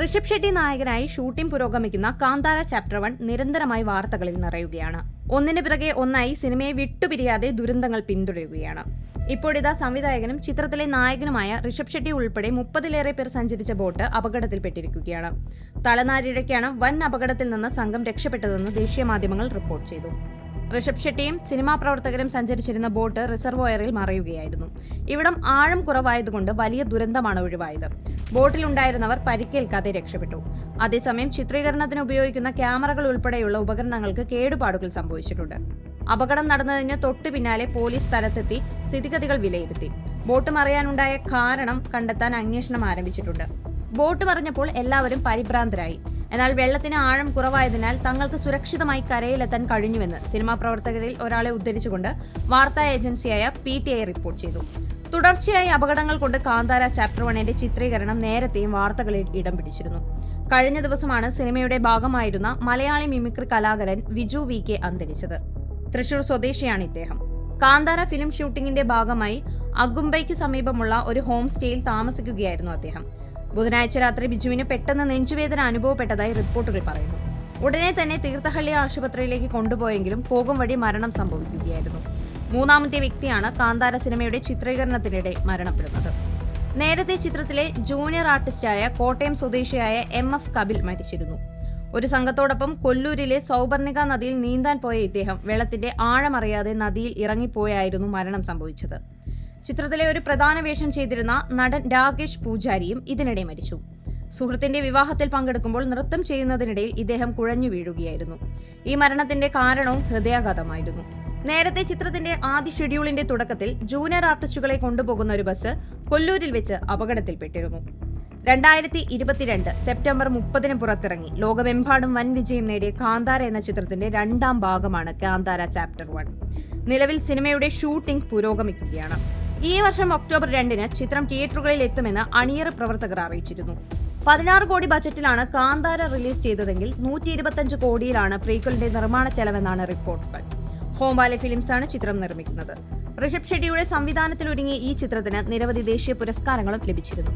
ഋഷഭ് ഷെട്ടി നായകനായി ഷൂട്ടിംഗ് പുരോഗമിക്കുന്ന Kantara chapter one നിരന്തരമായി വാർത്തകളിൽ നിറയുകയാണ്. ഒന്നിന് പിറകെ ഒന്നായി സിനിമയെ വിട്ടുപിരിയാതെ ദുരന്തങ്ങൾ പിന്തുടരുകയാണ്. ഇപ്പോഴിതാ സംവിധായകനും ചിത്രത്തിലെ നായകനുമായ ഋഷഭ് ഷെട്ടി ഉൾപ്പെടെ മുപ്പതിലേറെ പേർ സഞ്ചരിച്ച ബോട്ട് അപകടത്തിൽപ്പെട്ടിരിക്കുകയാണ്. തലനാരിഴയ്ക്കാണ് വൻ അപകടത്തിൽ നിന്ന് സംഘം രക്ഷപ്പെട്ടതെന്ന് ദേശീയ മാധ്യമങ്ങൾ റിപ്പോർട്ട് ചെയ്തു. ഋഷഭ് ഷെട്ടിയും സിനിമാ പ്രവർത്തകരും സഞ്ചരിച്ചിരുന്ന ബോട്ട് റിസർവോയറിൽ മറയുകയായിരുന്നു. ഇവിടം ആഴം കുറവായതുകൊണ്ട് വലിയ ദുരന്തമാണ് ഒഴിവായത്. ബോട്ടിലുണ്ടായിരുന്നവർ പരിക്കേൽക്കാതെ രക്ഷപ്പെട്ടു. അതേസമയം ചിത്രീകരണത്തിന് ഉപയോഗിക്കുന്ന ക്യാമറകൾ ഉൾപ്പെടെയുള്ള ഉപകരണങ്ങൾക്ക് കേടുപാടുകൾ സംഭവിച്ചിട്ടുണ്ട്. അപകടം നടന്നതിന് തൊട്ടു പിന്നാലെ പോലീസ് സ്ഥലത്തെത്തി സ്ഥിതിഗതികൾ വിലയിരുത്തി. ബോട്ട് മറിയാനുണ്ടായ കാരണം കണ്ടെത്താൻ അന്വേഷണം ആരംഭിച്ചിട്ടുണ്ട്. ബോട്ട് മറിഞ്ഞപ്പോൾ എല്ലാവരും പരിഭ്രാന്തരായി. എന്നാൽ വെള്ളത്തിന് ആഴം കുറവായതിനാൽ തങ്ങൾക്ക് സുരക്ഷിതമായി കരയിലെത്താൻ കഴിഞ്ഞുവെന്ന് സിനിമാ പ്രവർത്തകരിൽ ഒരാളെ ഉദ്ധരിച്ചുകൊണ്ട് വാർത്താ ഏജൻസിയായ പി ടി ഐ റിപ്പോർട്ട് ചെയ്തു. തുടർച്ചയായി അപകടങ്ങൾ കൊണ്ട് കാന്താര ചാപ്റ്റർ വണ്ണിന്റെ ചിത്രീകരണം നേരത്തെയും വാർത്തകളിൽ ഇടം പിടിച്ചിരുന്നു. കഴിഞ്ഞ ദിവസമാണ് സിനിമയുടെ ഭാഗമായിരുന്ന മലയാളി മിമിക്രി കലാകാരൻ വിജു വി കെ അന്തരിച്ചത്. തൃശൂർ സ്വദേശിയാണ് ഇദ്ദേഹം. കാന്താര ഫിലിം ഷൂട്ടിംഗിന്റെ ഭാഗമായി അഗുംബൈക്ക് സമീപമുള്ള ഒരു ഹോം സ്റ്റേയിൽ താമസിക്കുകയായിരുന്നു അദ്ദേഹം. ബുധനാഴ്ച രാത്രി ബിജുവിന് പെട്ടെന്ന് നെഞ്ചുവേദന അനുഭവപ്പെട്ടതായി റിപ്പോർട്ടുകൾ പറയുന്നു. ഉടനെ തന്നെ തീർത്ഥഹള്ളി ആശുപത്രിയിലേക്ക് കൊണ്ടുപോയെങ്കിലും പോകും വഴി മരണം സംഭവിക്കുകയായിരുന്നു. മൂന്നാമത്തെ വ്യക്തിയാണ് കാന്താര സിനിമയുടെ ചിത്രീകരണത്തിനിടെ മരണപ്പെടുന്നത്. നേരത്തെ ചിത്രത്തിലെ ജൂനിയർ ആർട്ടിസ്റ്റായ കോട്ടയം സ്വദേശിയായ എം എഫ് കപിൽ മരിച്ചിരുന്നു. ഒരു സംഘത്തോടൊപ്പം കൊല്ലൂരിലെ സൗപർണിക നദിയിൽ നീന്താൻ പോയ ഇദ്ദേഹം വെള്ളത്തിന്റെ ആഴമറിയാതെ നദിയിൽ ഇറങ്ങിപ്പോയായിരുന്നു മരണം സംഭവിച്ചത്. ചിത്രത്തിലെ ഒരു പ്രധാന വേഷം ചെയ്തിരുന്ന നടൻ രാകേഷ് പൂജാരിയും ഇതിനിടെ മരിച്ചു. സുഹൃത്തിന്റെ വിവാഹത്തിൽ പങ്കെടുക്കുമ്പോൾ നൃത്തം ചെയ്യുന്നതിനിടയിൽ ഇദ്ദേഹം കുഴഞ്ഞു വീഴുകയായിരുന്നു. ഈ മരണത്തിന്റെ കാരണവും ഹൃദയാഘാതമായിരുന്നു. നേരത്തെ ചിത്രത്തിന്റെ ആദ്യ ഷെഡ്യൂളിന്റെ തുടക്കത്തിൽ ജൂനിയർ ആർട്ടിസ്റ്റുകളെ കൊണ്ടുപോകുന്ന ഒരു ബസ് കൊല്ലൂരിൽ വെച്ച് അപകടത്തിൽപ്പെട്ടിരുന്നു. രണ്ടായിരത്തി ഇരുപത്തിരണ്ട് സെപ്റ്റംബർ മുപ്പതിന് പുറത്തിറങ്ങി. ലോകമെമ്പാടും വൻ വിജയം നേടിയ കാന്താര എന്ന ചിത്രത്തിന്റെ രണ്ടാം ഭാഗമാണ് കാന്താര ചാപ്റ്റർ വൺ. നിലവിൽ സിനിമയുടെ ഷൂട്ടിംഗ് പുരോഗമിക്കുകയാണ്. ഈ വർഷം ഒക്ടോബർ രണ്ടിന് ചിത്രം തിയേറ്ററുകളിൽ എത്തുമെന്ന് അണിയറ പ്രവർത്തകർ അറിയിച്ചിരുന്നു. പതിനാറ് കോടി ബജറ്റിലാണ് കാന്താര റിലീസ് ചെയ്തതെങ്കിൽ നൂറ്റി ഇരുപത്തഞ്ച് കോടിയിലാണ് പ്രീക്വലിന്റെ നിർമ്മാണ ചെലവെന്നാണ് റിപ്പോർട്ടുകൾ. ഹോംബാലെ ആണ് ചിത്രം നിർമ്മിക്കുന്നത്. ഋഷഭ് ഷെട്ടിയുടെ സംവിധാനത്തിൽ ഒരുങ്ങിയ ഈ ചിത്രത്തിന് നിരവധി ദേശീയ പുരസ്കാരങ്ങളും ലഭിച്ചിരുന്നു.